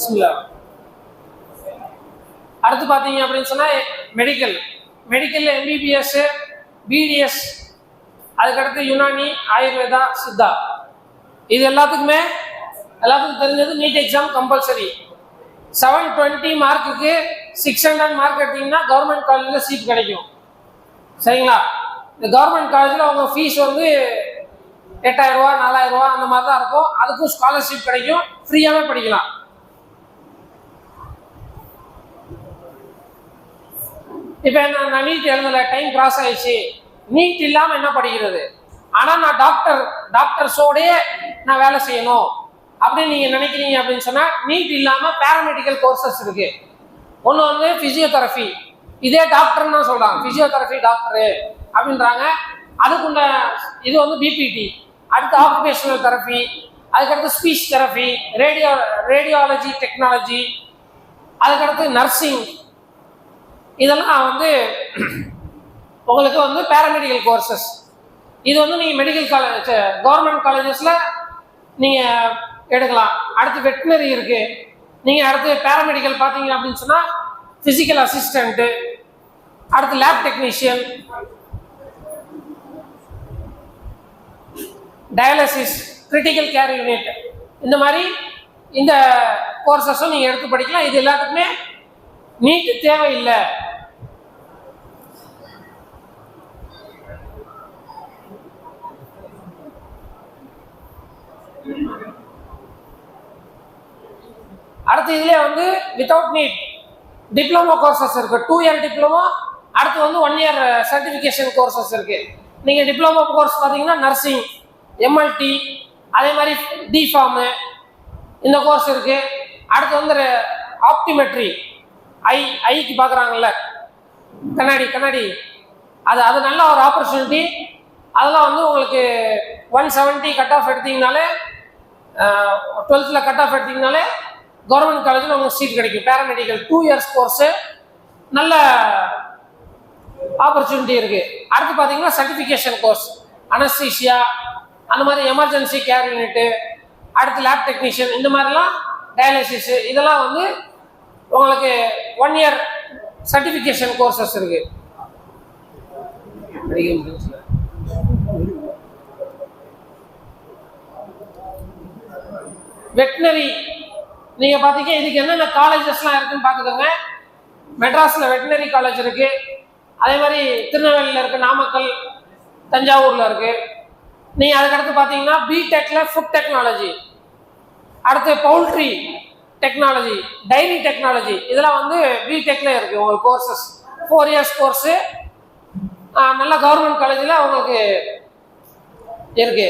பிஸ்மில்லா அடுத்து பார்த்தீங்க அப்படின்னு சொன்னால் மெடிக்கல் மெடிக்கலில் எம்பிபிஎஸ் பிடிஎஸ் அதுக்கடுத்து யுனானி ஆயுர்வேதா சித்தா. இது எல்லாத்துக்குமே எல்லாத்துக்கும் தெரிஞ்சது NEET exam compulsory seven twenty மார்க்குக்கு சிக்ஸ் ஹண்ட்ரட் மார்க் எடுத்தீங்கன்னா கவர்மெண்ட் காலேஜில் சீட் கிடைக்கும். சரிங்களா? இந்த கவர்மெண்ட் காலேஜில் அவங்க ஃபீஸ் வந்து எட்டாயிரம் ரூபா நாலாயிரம் ரூபா அந்த மாதிரி தான் இருக்கும். அதுக்கும் ஸ்காலர்ஷிப் கிடைக்கும். ஃப்ரீயாகவே படிக்கலாம். இப்போ நான் நீட் எழுதலை டைம் கிராஸ் ஆயிடுச்சு. நீட் இல்லாமல் என்ன படிக்கிறது? ஆனால் நான் டாக்டர் டாக்டர்ஸோடயே நான் வேலை செய்யணும். அப்படின்னு நீங்கள் நினைக்கிறீங்க அப்படின்னு சொன்னால் நீட் இல்லாமல் பேராமெடிக்கல் கோர்சஸ் இருக்கு. ஒன்று வந்து ஃபிசியோதெரபி இதே டாக்டர்னு தான் சொல்கிறாங்க ஃபிசியோதெரபி டாக்டரு அப்படின்றாங்க. அதுக்குண்ட இது வந்து பிபிடி அடுத்து ஆக்குபேஷனல் தெரப்பி அதுக்கடுத்து speech therapy radio radiology technology அதுக்கடுத்து நர்சிங் இதெல்லாம் வந்து உங்களுக்கு வந்து பேராமெடிக்கல் கோர்சஸ் இது வந்து நீங்கள் மெடிக்கல் காலேஜ் கவர்மெண்ட் காலேஜஸில் நீங்கள் எடுக்கலாம். அடுத்து வெட்டினரி இருக்குது நீங்கள் அடுத்து பேராமெடிக்கல் பார்த்தீங்க அப்படின்னு சொன்னால் ஃபிசிக்கல் அசிஸ்டண்ட்டு அடுத்து lab technician dialysis critical care unit இந்த மாதிரி இந்த கோர்சஸும் நீங்கள் எடுத்து படிக்கலாம். இது எல்லாத்துக்குமே நீட்டு தேவையில்லை. அடுத்து இதுலேயே வந்து வித்தவுட் நீட் டிப்ளமோ கோர்சஸ் இருக்கு. டூ இயர் டிப்ளமோ அடுத்து வந்து ஒன் இயர் சர்டிஃபிகேஷன் கோர்சஸ் இருக்கு. நீங்கள் டிப்ளமோ கோர்ஸ் பார்த்தீங்கன்னா நர்சிங் எம்எல்டி அதே மாதிரி டி ஃபார்மு இந்த கோர்ஸ் இருக்கு. அடுத்து வந்து ஆப்டிமெட்ரி ஐ ஐக்கு பார்க்குறாங்கல்ல? கண்ணாடி கண்ணாடி. அது அது நல்ல ஒரு ஆப்பர்ச்சுனிட்டி அதெல்லாம் வந்து உங்களுக்கு ஒன் செவன்ட்டி கட் ஆஃப் எடுத்தீங்கனாலே டுவெல்த்தில் கட் ஆஃப் எடுத்தீங்கனாலே கவர்மெண்ட் காலேஜில் உங்களுக்கு சீட் கிடைக்கும். பேராமெடிக்கல் டூ இயர்ஸ் கோர்ஸு நல்ல ஆப்பர்ச்சுனிட்டி இருக்குது அடுத்து பார்த்தீங்கன்னா சர்டிஃபிகேஷன் கோர்ஸ் அனஸ்தீஷியா அந்த மாதிரி எமர்ஜென்சி கேர் யூனிட்டு அடுத்து லேப் டெக்னீஷியன் இந்த மாதிரிலாம் டயாலிசிஸு இதெல்லாம் வந்து உங்களுக்கு ஒன் இயர் சர்டிஃபிகேஷன் கோர்சஸ் இருக்குது வெட்டினரி நீங்கள் பார்த்தீங்க இதுக்கு என்னென்ன காலேஜஸ்லாம் இருக்குன்னு பார்த்துக்கோங்க மெட்ராஸில் வெட்டினரி காலேஜ் இருக்குது அதே மாதிரி திருநெல்வேலியில் இருக்குது நாமக்கல் தஞ்சாவூரில் இருக்குது நீங்கள் அதுக்கடுத்து பார்த்தீங்கன்னா பிடெக்கில் ஃபுட் டெக்னாலஜி அடுத்து பவுல்ட்ரி டெக்னாலஜி டைரி டெக்னாலஜி இதெல்லாம் வந்து பிடெக்கில் இருக்குது உங்களுக்கு கோர்சஸ் ஃபோர் இயர்ஸ் கோர்ஸு நல்ல கவர்மெண்ட் காலேஜில் உங்களுக்கு இருக்குது